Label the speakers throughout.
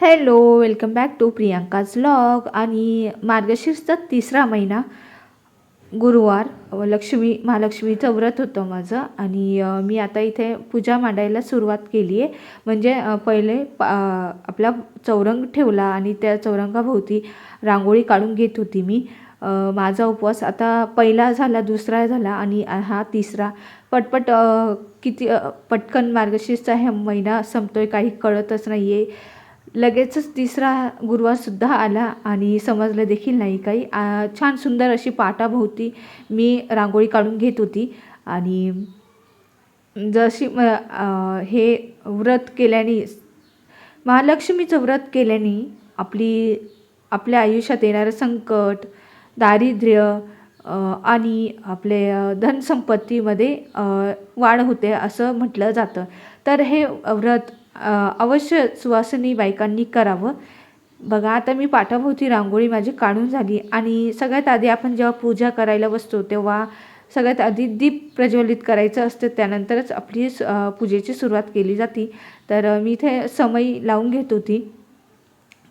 Speaker 1: Hello welcome back to Priyanka's log आणि मार्गशीर्षचा तिसरा महिना गुरुवार लक्ष्मी महालक्ष्मीचं व्रत होतं माझं. आणि मी आता इथे पूजा मांडायला सुरुवात केली आहे. म्हणजे पहिले पा आपला चौरंग ठेवला आणि त्या चौरंगाभोवती रांगोळी काढून घेत होती मी. माझा उपवास आता पहिला झाला दुसरा झाला आणि हा तिसरा. पटपट किती पटकन मार्गशीर्षचा हा महिना संपतोय काही कळतच नाही आहे लगेचच तिसरा गुरुवारसुद्धा आला आणि समजलं देखील नाही काही. छान सुंदर अशी पाटाभोवती मी रांगोळी काढून घेत होती. आणि जशी म हे व्रत केल्याने महालक्ष्मीचं व्रत केल्याने आपली आपल्या आयुष्यात येणारं संकट दारिद्र्य आणि आपले धनसंपत्तीमध्ये वाढ होते असं म्हटलं जातं. तर हे व्रत अवश्य सुवासिनी बायकांनी करावं. बघा आता मी पाठाभोवती रांगोळी माझी काढून झाली आणि सगळ्यात आधी आपण जेव्हा पूजा करायला बसतो तेव्हा सगळ्यात आधी दीप प्रज्वलित करायचं असतं त्यानंतरच आपली स- पूजेची सुरुवात केली जाते. तर मी इथे समई लावून घेत होती.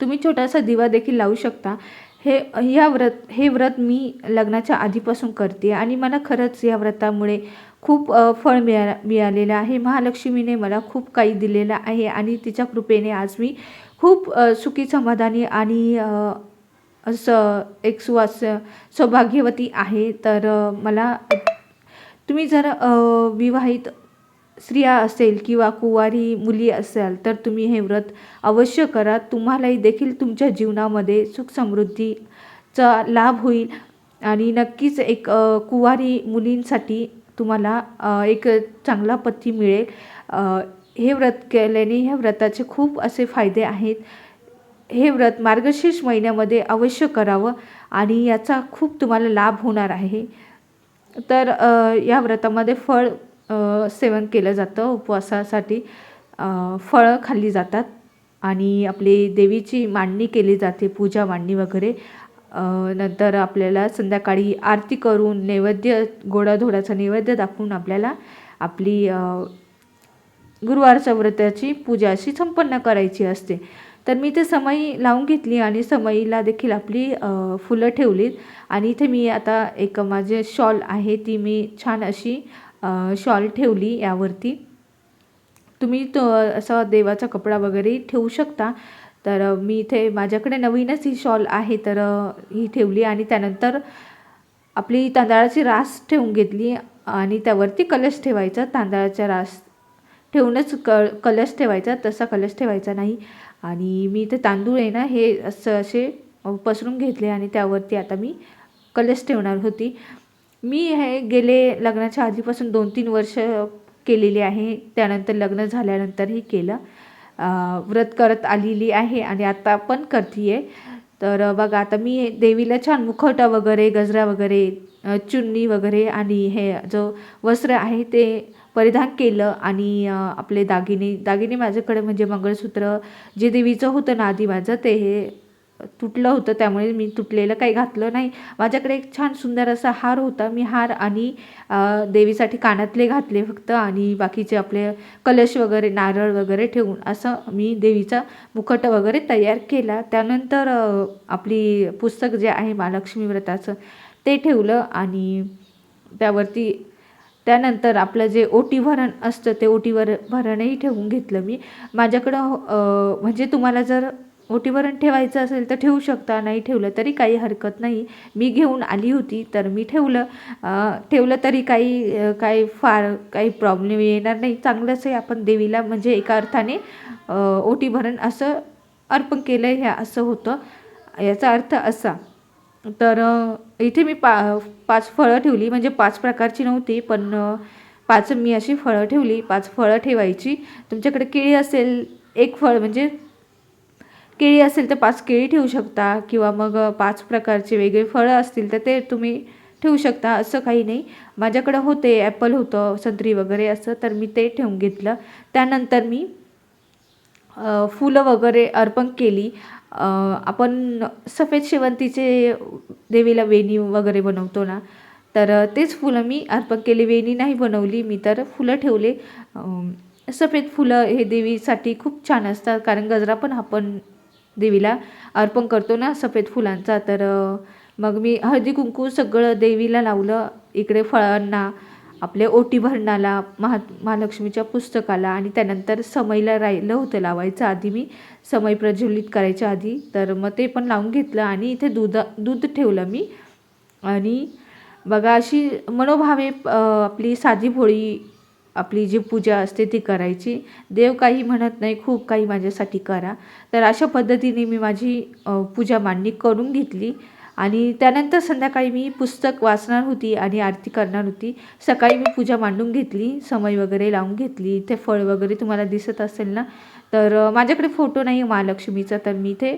Speaker 1: तुम्ही छोटासा दिवा देखील लावू शकता. हे ह्या व्रत हे व्रत मी लग्नाच्या आधीपासून करते आणि मला खरंच या व्रतामुळे खूप फळ मिळा मिळालेलं आहे. महालक्ष्मीने मला खूप काही दिलेलं आहे आणि तिच्या कृपेने आज मी खूप सुखी समाधानी आणि स असं एक सुवास सौभाग्यवती आहे. तर मला तुम्ही जर विवाहित स्त्रिया असेल किंवा कुवारी मुली असाल तर तुम्ही हे व्रत अवश्य करा. तुम्हालाही देखील तुमच्या जीवनामध्ये सुख समृद्धीचा लाभ होईल. आणि नक्कीच एक कुवारी मुलींसाठी तुम्हाला एक चांगला पती मिळेल. हे व्रत केल्याने ह्या व्रताचे खूप असे फायदे आहेत. हे व्रत मार्गशीर्ष महिन्यामध्ये अवश्य करावं आणि याचा खूप तुम्हाला लाभ होणार आहे. तर या व्रतामध्ये फळ सेवन केलं जातं उपवासासाठी. फळं खाल्ली जातात आणि आपली देवीची मांडणी केली जाते पूजा मांडणी वगैरे. नंतर आपल्याला संध्याकाळी आरती करून नैवेद्य गोडाधोडाचा नैवेद्य दाखवून आपल्याला आपली गुरुवारच्या व्रताची पूजा अशी संपन्न करायची असते. तर मी ते समई लावून घेतली आणि समईला देखील आपली फुलं ठेवलीत. आणि इथे मी आता एक माझे शॉल आहे ती मी छान अशी शॉल ठेवली यावरती. तुम्ही तो असा देवाचा कपडा वगैरे ठेवू शकता. तर मी इथे माझ्याकडे नवीनच ही शॉल आहे तर ही ठेवली आणि त्यानंतर आपली तांदळाची रास ठेवून घेतली आणि त्यावरती कलश ठेवायचा. तांदळाचा रास ठेवूनच क कलश ठेवायचा. तसा कलश ठेवायचा नाही. आणि मी इथे तांदूळ आहे ना हे असं असे पसरून घेतले आणि त्यावरती आता मी कलश ठेवणार होती. मी हे गेले लग्नाच्या आधीपासून दोन तीन वर्ष केलेली आहे. त्यानंतर लग्न झाल्यानंतरही केलं. व्रत करत आलेली आहे आणि आता पण करते आहे तर बघा आता मी देवीला छान मुखवटा वगैरे गजरा वगैरे चुन्नी वगैरे आणि हे जो वस्त्र आहे ते परिधान केलं आणि आपले दागिने दागिने माझ्याकडे म्हणजे मंगळसूत्र जे देवीचं होतं ना आधी माझं ते हे तुटलं होतं त्यामुळे मी तुटलेलं काही घातलं नाही. माझ्याकडे एक छान सुंदर असा हार होता. मी हार आणि देवीसाठी कानातले घातले फक्त आणि बाकीचे आपले कलश वगैरे नारळ वगैरे ठेवून असं मी देवीचा मुखट वगैरे तयार केला. त्यानंतर आपली पुस्तक जे आहे महालक्ष्मी व्रताचं ते ठेवलं आणि त्यावरती त्यानंतर आपलं जे ओटी भरण असतं ते ओटीवर भरणही ठेवून घेतलं मी. माझ्याकडं म्हणजे तुम्हाला जर ओटीवरण ठेवायचं असेल तर ठेवू शकता नाही ठेवलं तरी काही हरकत नाही. मी घेऊन आली होती तर मी ठेवलं. ठेवलं तरी काही काही फार काही प्रॉब्लेम येणार नाही. चांगलंच आहे. आपण देवीला म्हणजे एका अर्थाने ओटीभरण असं अर्पण केलं ह्या असं होतं. याचा अर्थ असा. तर इथे मी पा पाच फळं ठेवली. म्हणजे पाच प्रकारची नव्हती पण पाच मी अशी फळं ठेवली. पाच फळं ठेवायची. तुमच्याकडे केळी असेल एक फळ म्हणजे केळी असेल तर पाच केळी ठेवू शकता किंवा मग पाच प्रकारचे वेगळे फळं असतील तर ते तुम्ही ठेवू शकता असं काही नाही. माझ्याकडं होते ॲपल होतं संत्री वगैरे असं तर मी ते ठेवून घेतलं. त्यानंतर मी फुलं वगैरे अर्पण केली. आपण सफेद शेवंतीचे देवीला वेणी वगैरे बनवतो ना तर तेच फुलं मी अर्पण केली. वेणी नाही बनवली मी तर फुलं ठेवले. सफेद फुलं हे देवीसाठी खूप छान असतात कारण गजरा पण आपण देवीला अर्पण करतो ना सफेद फुलांचा तर मग मी हळदी कुंकू सगळं देवीला लावलं. इकडे फळांना आपल्या ओटी भरणाला महा महालक्ष्मीच्या पुस्तकाला आणि त्यानंतर समईला राहिलं होतं लावायचं आधी मी. समय प्रज्वलित करायच्या आधी तर मग ते पण लावून घेतलं आणि इथे दूध दूध ठेवलं मी. आणि बघा अशी मनोभावे आपली साधी भोळी आपली जी पूजा असते ती करायची. देव काही म्हणत नाही खूप काही माझ्यासाठी करा. तर अशा पद्धतीने मी माझी पूजा मांडणी करून घेतली. आणि त्यानंतर संध्याकाळी मी पुस्तक वाचणार होती आणि आरती करणार होती. सकाळी मी पूजा मांडून घेतली समय वगैरे लावून घेतली. इथे फळ वगैरे तुम्हाला दिसत असेल ना? तर माझ्याकडे फोटो नाही महालक्ष्मीचा तर मी इथे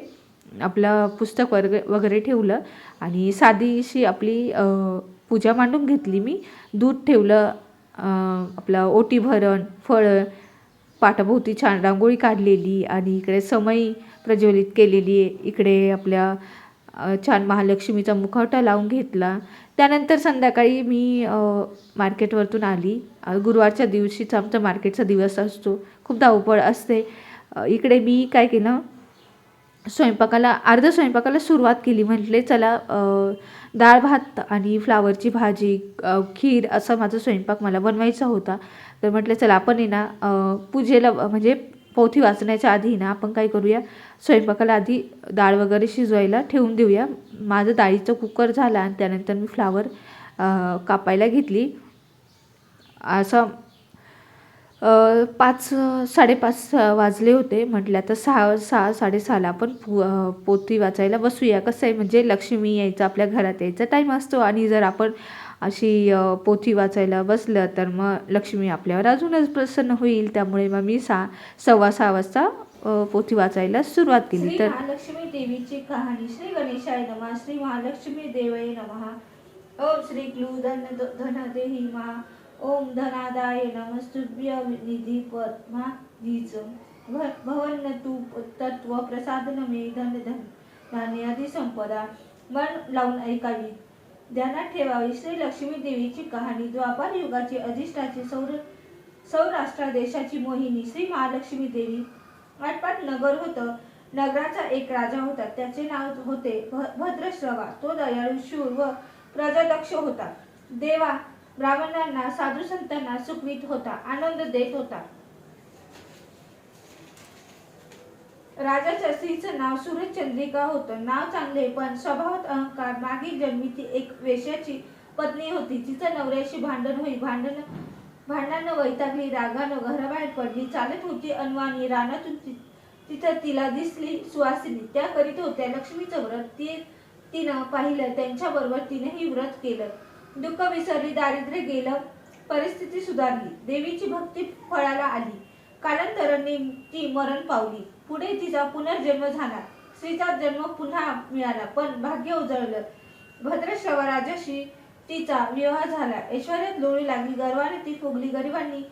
Speaker 1: आपलं पुस्तक वर्ग वगैरे ठेवलं. आणि साधीशी आपली पूजा मांडून घेतली मी. दूध ठेवलं आपलं ओटी भरण फळं पाटाभोवती छान रांगोळी काढलेली आणि इकडे समई प्रज्वलित केलेली आहे. इकडे आपल्या छान महालक्ष्मीचा मुखवटा लावून घेतला. त्यानंतर संध्याकाळी मी मार्केटवरतून आली. गुरुवारच्या दिवशीचा आमचा मार्केटचा दिवस असतो. खूप धावपळ असते. इकडे मी काय केलं? स्वयंपाकाला अर्ध स्वयंपाकाला सुरुवात केली. म्हटले चला डाळ भात आणि फ्लावरची भाजी खीर असा माझा स्वयंपाक मला बनवायचा होता. तर म्हटलं चला आपण आहे ना पूजेला म्हणजे पोथी वाचण्याच्या आधी ना आपण काय करूया? स्वयंपाकाला आधी डाळ वगैरे शिजवायला ठेवून देऊया. माझं डाळीचं कुकर झाला आणि त्यानंतर मी फ्लावर कापायला घेतली. असं पाच साडेपाच वाजले होते. म्हटलं आता सहा सहा साडेसहाला आपण पु पोथी वाचायला बसूया. कसं आहे म्हणजे लक्ष्मी यायचं आपल्या घरात यायचा टाईम असतो. आणि जर आपण अशी पोथी वाचायला बसलं तर मग लक्ष्मी आपल्यावर अजूनच प्रसन्न होईल. त्यामुळे मग मी सहा सव्वा सहा वाजता पोथी वाचायला सुरुवात केली. तर
Speaker 2: महालक्ष्मी देवीची कहाणी श्री गणेशाय नमः श्री महालक्ष्मी देवय नमः. ओम श्री क्लू धन धन देही मा ओम धनादाय नमस्तुभ्य निधी पद्मा धीच भवन तू तत्व प्रसादन मे धन धन धान्य आदी संपदा। मन लावून ऐकावी। ध्यानात ठेवावी. श्री लक्ष्मी देवीची कहाणी. द्वापार युगाची अधिष्ठाची सौर सौराष्ट्र देशाची मोहिनी. श्री महालक्ष्मी देवी. आटपाट नगर होतं. नगराचा एक राजा होता. त्याचे नाव होते भ- भद्रश्रवा. तो दयाळू शूर व प्रजादक्ष होता. देवा ब्राह्मणांना साधू संतांना सुखवीत होता आनंद देत होता. राजाच्या स्त्रीचं नाव सूर्यचंद्रिका होतं. नाव चांगले पण स्वभावात अहंकार. मागील जन्मी ती एक वेश्याची पत्नी होती. तिचं नवऱ्याशी भांडण होई. भांडण भांडणानं वैतागली. रागानं घराबाहेर पडली. चालत होती अनवाणी रानातून तिथं तिला दिसली सुवासिनी त्या करीत होत्या लक्ष्मीचं व्रत. ती तिनं पाहिलं. त्यांच्या बरोबर तिनेही व्रत केलं. दुःख विसरली दारिद्र्य गेलं परिस्थिती सुधारली देवीची भक्ती फळाला आली. कालांतराने ती मरण पावली. पुढे तिचा पुनर्जन्म झाला. स्त्रीचा जन्म पुन्हा मिळाला पण भाग्य उजळलं. भद्रश्रवा राजाशी तिचा विवाह झाला. ऐश्वर्यात लोळी लागली गर्वाने ती फुगली गरिबांनी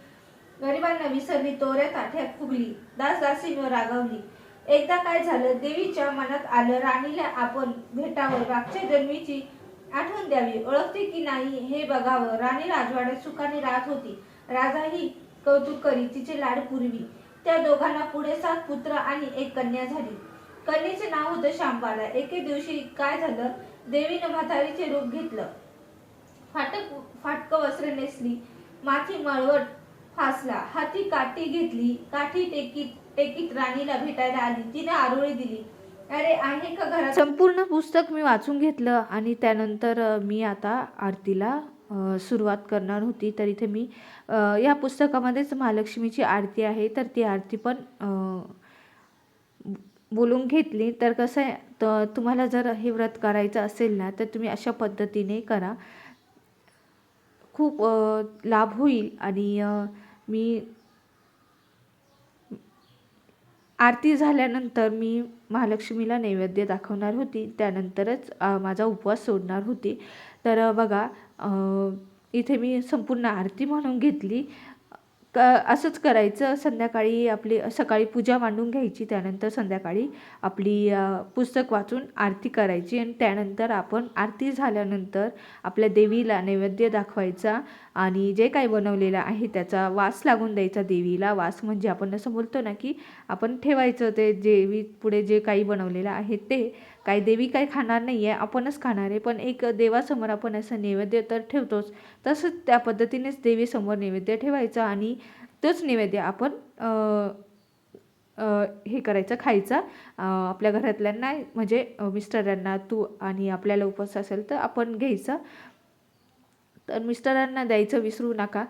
Speaker 2: गरिबांना विसरली तोऱ्या ताठ्या फुगली दास दासींवर रागावली. एकदा काय झालं देवीच्या मनात आलं राणीला आपण भेटावं मागच्या जन्मीची आठवण द्यावी. ओळखते की नाही हे बघावं. राणी राजवाड्यात सुखाने राहत होती. राजाही कौतुक करी तिचे लाड पुरवी. त्या दोघांना पुढे सात पुत्र आणि एक कन्या झाली. कन्येचे नाव होतं शांबाला. एके दिवशी काय झालं? देवीनं म्हातारीचे रूप घेतलं. फाटक फाटक वस्त्र नेसली. माथी मळवट फासला. हाती काठी घेतली. काठी टेकीत टेकीत राणीला भेटायला आली. तिने आरोळी दिली. अरे आहे का घरात?
Speaker 1: संपूर्ण पुस्तक मी वाचून घेतलं आणि त्यानंतर मी आता आरतीला सुरुवात करणार होती. तर इथे मी या पुस्तकामध्येच महालक्ष्मीची आरती आहे. तर ती आरती पण बोलून घेतली. तर कसं आहे तर तुम्हाला जर हे व्रत करायचं असेल ना तर तुम्ही अशा पद्धतीने करा. खूप लाभ होईल. आणि मी आरती झाल्यानंतर मी महालक्ष्मीला नैवेद्य दाखवणार होती. त्यानंतरच माझा उपवास सोडणार होती. तर बघा इथे मी संपूर्ण आरती म्हणून घेतली. क असंच करायचं. संध्याकाळी आपली सकाळी पूजा मांडून घ्यायची. त्यानंतर संध्याकाळी आपली पुस्तक वाचून आरती करायची आणि त्यानंतर आपण आरती झाल्यानंतर आपल्या देवीला नैवेद्य दाखवायचा आणि जे काही बनवलेलं आहे त्याचा वास लागून द्यायचा देवीला. वास म्हणजे आपण असं बोलतो ना की आपण ठेवायचं ते देवी पुढे जे काही बनवलेलं आहे ते. काही देवी काय खाणार नाही आहे आपणच खाणार आहे. पण एक देवासमोर आपण असं नैवेद्य तर ठेवतोच. तसंच त्या पद्धतीनेच देवीसमोर नैवेद्य ठेवायचं आणि तोच नैवेद्य आपण हे करायचं खायचा. आपल्या घरातल्यांना म्हणजे मिस्टरांना तू आणि आपल्याला उपवास असेल तर आपण घ्यायचा. तर मिस्टरांना द्यायचं विसरू नका.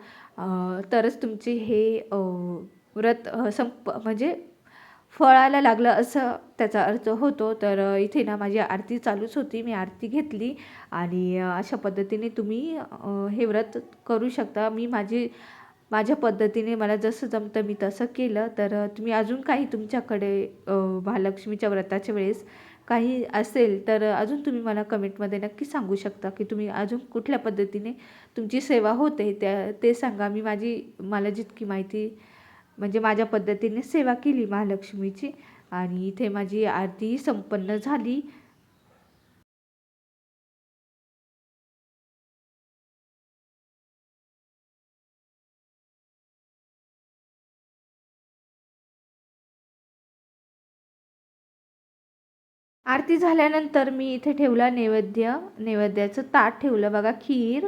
Speaker 1: तरच तुमचे हे व्रत संप म्हणजे फळाला लागलं असं त्याचा अर्थ होतो. तर इथे ना माझी आरती चालूच होती. मी आरती घेतली आणि अशा पद्धतीने तुम्ही हे व्रत करू शकता. मी माझी माझ्या पद्धतीने मला जसं जमतं मी तसं केलं. तर तुम्ही अजून काही तुमच्याकडे महालक्ष्मीच्या व्रताच्या वेळेस काही असेल तर अजून तुम्ही मला कमेंटमध्ये नक्की सांगू शकता की तुम्ही अजून कुठल्या पद्धतीने तुमची सेवा होते. त्या ते सांगा. मी माझी मला जितकी माहिती म्हणजे माझ्या पद्धतीने सेवा केली महालक्ष्मीची. आणि इथे माझी आरती संपन्न झाली. आरती झाल्यानंतर मी इथे ठेवला नैवेद्य. नैवेद्याचं ताट ठेवलं. बघा खीर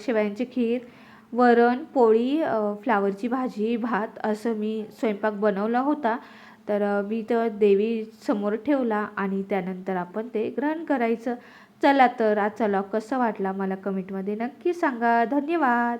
Speaker 1: शेवयांची खीर वरण पोळी फ्लावरची भाजी भात असं मी स्वयंपाक बनवला होता. तर मी तर देवी समोर ठेवला आणि त्यानंतर आपण ते ग्रहण करायचं. चला तर आजचा लॉग कसा वाटला मला कमेंटमध्ये नक्की सांगा. धन्यवाद!